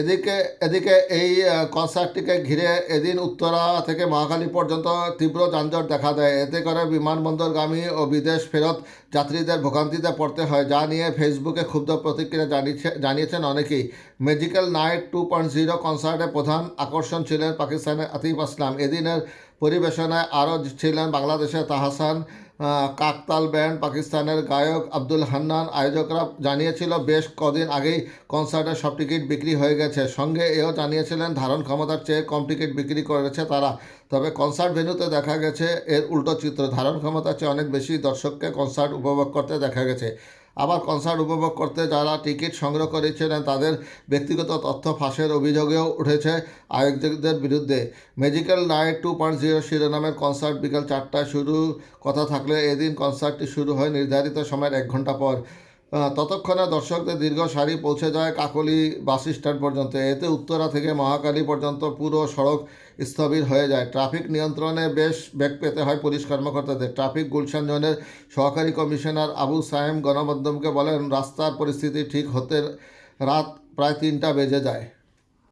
এদিকে এদিকে এই কনসার্টটিকে ঘিরে এদিন উত্তরা থেকে মহাখালী পর্যন্ত তীব্র যানজট দেখা দেয়। এতে করে বিমানবন্দরগামী ও বিদেশ ফেরত যাত্রীদের ভোগান্তিতে পড়তে হয়, যা নিয়ে ফেসবুকে ক্ষুব্ধ প্রতিক্রিয়া জানিয়েছে জানিয়েছেন অনেকেই। Magical night two point zero কনসার্টে প্রধান আকর্ষণ ছিলেন পাকিস্তানের আতিফ আসলাম। এদিনের পরিবেশনায় আরও ছিলেন বাংলাদেশের তাহাসান কাকতাল ব্যান্ড পাকিস্তানের গায়ক আব্দুল হান্নান আয়োজকরা জানিয়েছিল, বেশ কদিন আগেই কনসার্টের সব টিকিট বিক্রি হয়ে গেছে। সঙ্গে এও জানিয়েছিলেন, ধারণ ক্ষমতার চেয়ে কম টিকিট বিক্রি করেছে তারা। তবে কনসার্ট ভেন্যুতে দেখা গেছে, এর উল্টো চিত্র, ধারণ ক্ষমতার চেয়ে অনেক বেশি দর্শককে কনসার্ট উপভোগ করতে দেখা গেছে। আবার কনসার্ট উপভোগ করতে যারা টিকিট সংগ্রহ করেছেন তাদের ব্যক্তিগত তথ্য ফাঁসের অভিযোগেও উঠেছে আয়োজকদের বিরুদ্ধে। Magical night two point zero শিরোনামের কনসার্ট বিকাল চারটায় শুরু, কথা থাকলে এদিন কনসার্টটি শুরু হয় নির্ধারিত সময়ের এক ঘণ্টা পর। ততক্ষণে দর্শকদের দীর্ঘ সারি পৌঁছে যায় কাকলি বাস স্ট্যান্ড পর্যন্ত। এতে উত্তরা থেকে মহাকালী পর্যন্ত পুরো সড়ক স্থবির হয়ে যায়। ট্রাফিক নিয়ন্ত্রণে বেশ বেগ পেতে হয় পুলিশ কর্মকর্তাদের। ট্রাফিক গুলশান জোনের সহকারী কমিশনার আবু সাহেম গণমাধ্যমকে বলেন, রাস্তার পরিস্থিতি ঠিক হতে রাত প্রায় তিনটা বেজে যায়।